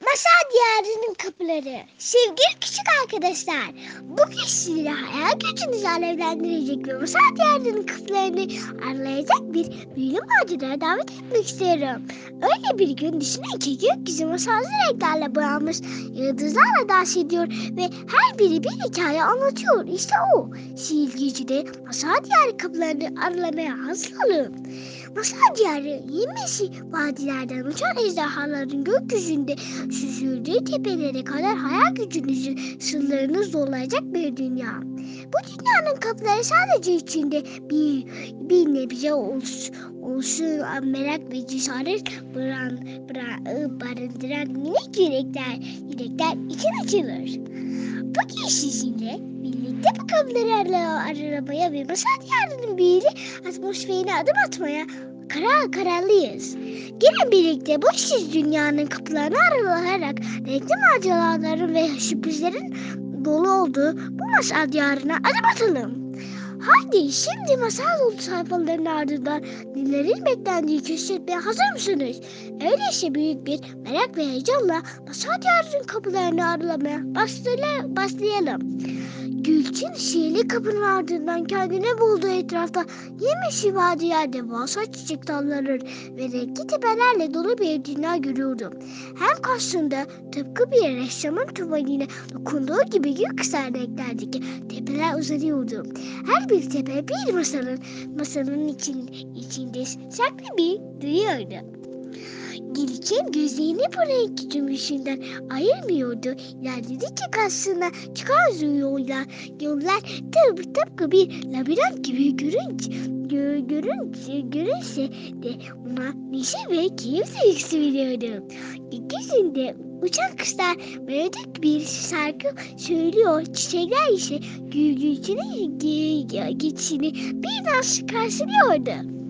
Masal Diyarı'nın kapıları. Sevgili küçük arkadaşlar, bugün sizlere hayal gücünüzü alevlendirecek ve Masal Diyarı'nın kapılarını aralayacak bir büyülü maceraya davet etmek istiyorum. Öyle bir gün düşünün ki gökyüzü masallı renklerle boyanmış yıldızlarla dans ediyor ve her biri bir hikaye anlatıyor. İşte o. Sihir gücü de Masal Diyarı kapılarını aralamaya hazır olun. Masal Diyarı yemyeşil vadilerden uçan ejderhaların gökyüzünde süzüldüğü tepelere kadar hayal gücünüzü sırlarını zorlayacak bir dünya. Bu dünyanın kapıları sadece içinde bir, bir nebze olsun, merak ve cesaret bıran, bıra- barındıran minik yürekler, yürekler için açılır. Bugün sizinle birlikte bu kapıları ara- aramaya ve masal diyarının büyülü atmosferine adım atmaya karar kararlıyız. Gelin birlikte bu siz dünyanın kapılarını aralayarak renkli maceraların ve sürprizlerin dolu olduğu bu masal diyarına adım atalım. Haydi şimdi masal dolu sayfaların ardından dillerin beklendiği keşfetmeye hazır mısınız? Öyleyse büyük bir merak ve heyecanla masal diyarının kapılarını aralamaya başlayalım. Gülçin sihirli kapının ardından kendine bulduğu etrafta yemyeşil vadiler devasa çiçek dalları ve renkli tepelerle dolu bir dünya görüyordum. Hem karşısında tıpkı bir ressamın tuvaline dokunduğu gibi göksel renklerdeki tepeler uzanıyordu. Her bir tepe bir masalın, masalın için, içinde saklı bir duyuyordu. Gülçin gözlerini bu renk cümbüşünden ayırmıyordu. İlerledikçe karşısına çıkan yollar, yollar tıpkı, tıpkı bir labirent gibi görünce, gö, görünce, görünse de ona neşe ve keyif duygusu veriyordu. Gökyüzünde uçan kuşlar melodik bir şarkı söylüyor. Çiçekler ise gülücünün geçişini bir dans karşılıyordu.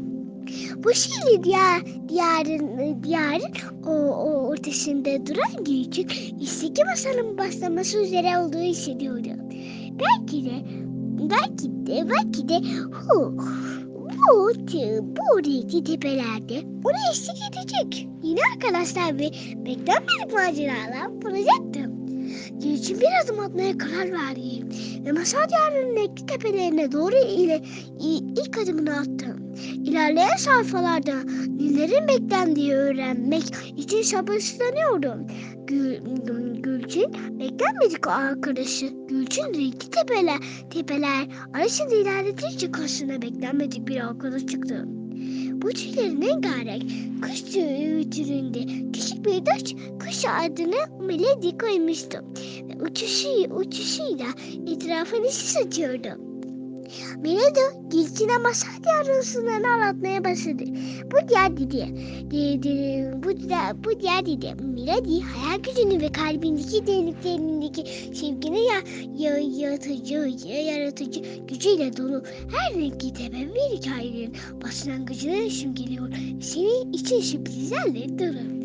Bu şehirli diyar, diyarın, diyarın o, o ortasında duran küçük istik masanın başlaması üzere olduğu hissediyordu. Belki de, belki de, belki de hu, bu, bu renkli tepelerde onu eşlik edecek. Yine arkadaşlar ve beklenmedik maceralar bulacaktım. Gülçin bir adım atmaya karar verdi ve masal diyarının tepelerine doğru ile ilk adımını attım. İlerleyen sayfalarda nelerin beklendiği öğrenmek için sabırsızlanıyordum. Gül, Gülçin beklenmedik arkadaşı Gülçin renkli tepeler, tepeler arasında ilerledikçe karşısına beklenmedik bir arkadaş çıktı. Bu tüylerin rengarenk kuş tüyü türünde küçük bir daş kuş adını Melody koymuştu. Ve uçuşu, uçuşuyla etrafını sis açıyordu. Melody Gülçin'e masal diyarını anlatmaya başladı. Bu diğer dedi. bu, diğer, bu diğer dedi. Melody hayal gücünü ve kalbindeki derinliklerindeki sevgini ya, ya, yaratıcı, ya, yaratıcı gücüyle dolu her renkli tepe bir hikayenin başlangıcına simgeliyor. Senin için sürprizlerle dolu.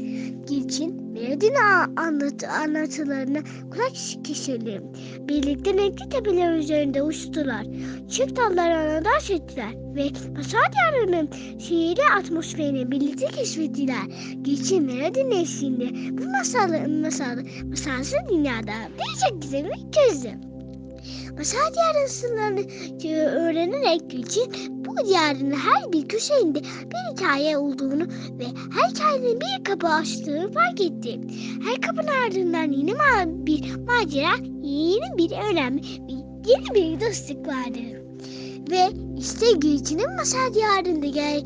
Gülçin Melody'nin anlat anlatılarına kulak kesildi. Birlikte renkli tepeler üzerinde uçtular. Çift dallarına dans ettiler ve masal diyarının sihirli atmosferini birlikte keşfettiler. Gülçin Melody'nin eşliğinde bu masalı, masalı, masalsı dünyada birçok gizemi çözdü. Masal diyarının sırlarını öğrenerek Gülçin bu diyarın her bir köşeinde bir hikaye olduğunu ve her hikayenin bir kapı açtığını fark etti. Her kapının ardından yeni ma bir macera, yeni bir önemli, bir, yeni bir dostluk vardı. Ve işte Gülçin'in masal diyarında ge,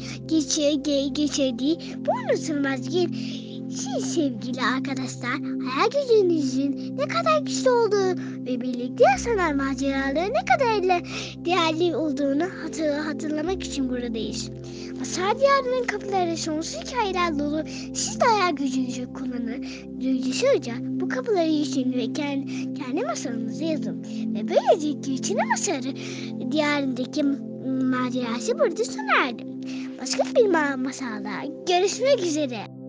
geçirdiği bu unutulmaz gün siz sevgili arkadaşlar hayal gücünüzün ne kadar güçlü olduğu ve birlikte yaşanan maceraların ne kadar değerli olduğunu hatır, hatırlamak için buradayız. Masal diyarının kapıları sonsuz hikayeler dolu. Siz de hayal gücünüzü kullanın. Duygusuzca bu kapıları için ve kendi, kendi masalınızı yazın. Ve böylece içine masalı diyarındaki macerası burada sona erdi. Başka bir masalda görüşmek üzere.